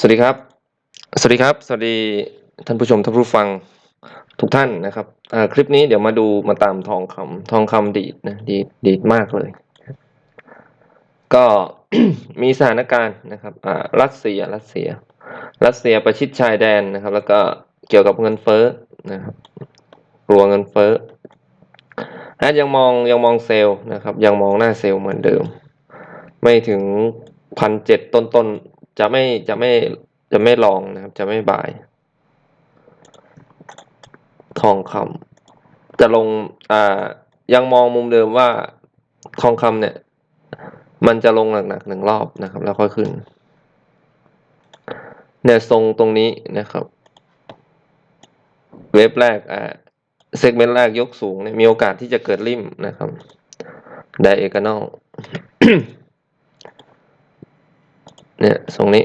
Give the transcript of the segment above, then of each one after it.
สวัสดีครับ สวัสดีครับ สวัสดีท่านผู้ชมท่านผู้ฟังทุกท่านนะครับอ่าคลิปนี้เดี๋ยวมาดูมาตามทองคำทองคำดีดนะดีดดีดมากเลย ก็มีสถานการณ์นะครับอ่ารัสเซียรัสเซีย รัสเซียประชิดชายแดนนะครับ แล้วก็เกี่ยวกับเงินเฟ้อนะครับกลัวเงินเฟ้อแอดยังมองยังมองเซลล์นะครับ ยังมองหน้าเซลล์เหมือนเดิม ไม่ถึงพันเจ็ดต้นต้น จะไม่จะไม่จะไม่ลองนะครับ จะไม่บาย ทองคำจะลงอ่ายังมองมุมเดิมว่าทองคำเนี่ย มันจะลงหนักๆหนึ่งรอบนะครับ แล้วค่อยขึ้นเนี่ยทรงตรงนี้นะครับ เว็บแรกอ่าเซกเมนต์แรกยกสูงเนี่ยมีโอกาสที่จะเกิดริมนะครับไดเอก n น l เนี่ยทรงนี้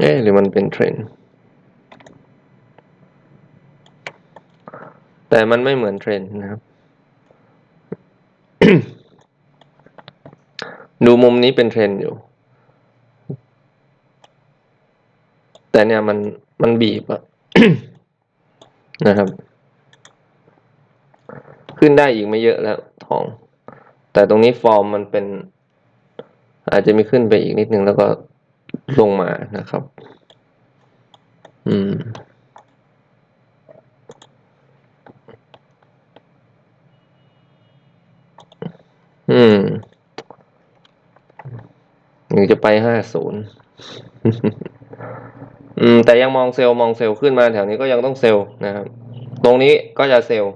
เอ๊หรือมันเป็นเทรนแต่มันไม่เหมือนเทรนนะครับ ดูมุมนี้เป็นเทรนอยู่ แต่เนี่ยมันมันบีบอะนะครับ ขึ้นได้อีกไม่เยอะแล้วทอง แต่ตรงนี้ฟอร์มมันเป็น อาจจะมีขึ้นไปอีกนิดนึงแล้วก็ลงมานะครับ อืม อืมหรือจะไปห้าศูนย์อืม แต่ยังมองเซลล์มองเซลล์ขึ้นมาแถวนี้ก็ยังต้องเซลล์นะครับ ตรงนี้ก็จะเซลล์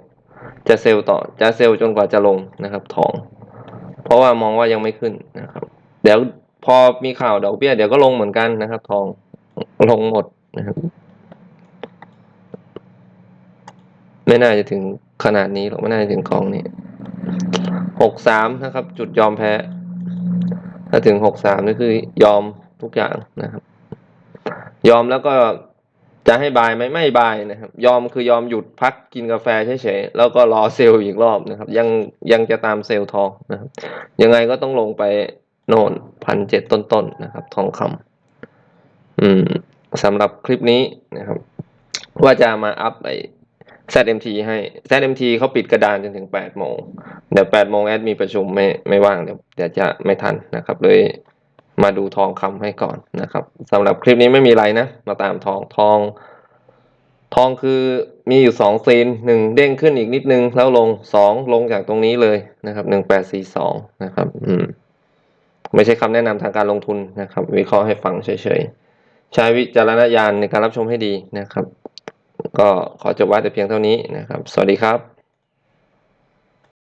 จะเซลล์ต่อ จะเซลล์จนกว่าจะลงนะครับทอง เพราะว่ามองว่ายังไม่ขึ้นนะครับ เดี๋ยวพอมีข่าวดอกเบี้ยเดี๋ยวก็ลงเหมือนกันนะครับ ทองลงหมดนะครับ ไม่น่าจะถึงขนาดนี้หรอกไม่น่าจะถึงกองนี้หกสามนะครับ จุดยอมแพ้ ถ้าถึงหกสามนี่คือยอมทุกอย่างนะครับ ยอมแล้วก็จะให้บายไหมไม่บายนะครับ ยอมคือยอมหยุดพักกินกาแฟเฉยๆแล้วก็รอเซลล์อีกรอบนะครับ ยังยังจะตามเซลล์ทองนะครับ ยังไงก็ต้องลงไป โน่นพันเจ็ดต้นๆนนะครับ ทองคำอืมสำหรับคลิปนี้นะครับ ว่าจะมาอัพไอ ZMT ให้ ZMT เขาปิดกระดานจนถึงแปดโมงเดี๋ยวแปดโมงแอดมีประชุมไม่ไม่ว่างเดี๋ยวเดี๋ยวจะไม่ทันนะครับ เลยมาดูทองคำให้ก่อนนะครับสำหรับคลิปนี้ไม่มีอะไรนะ มาตามทองทอง ทองคือมีอยู่สองซีนหนึ่งเด้งขึ้นอีกนิดนึง แล้วลงสองลงจากตรงนี้เลยนะครับหนึ่งแปดสี่สองนะครับ อืม ไม่ใช่คำแนะนำทางการลงทุนนะครับ วิเคราะห์ให้ฟังเฉยๆ ใช้วิจารณญาณในการรับชมให้ดีนะครับ ก็ขอจบไว้แต่เพียงเท่านี้นะครับ สวัสดีครับ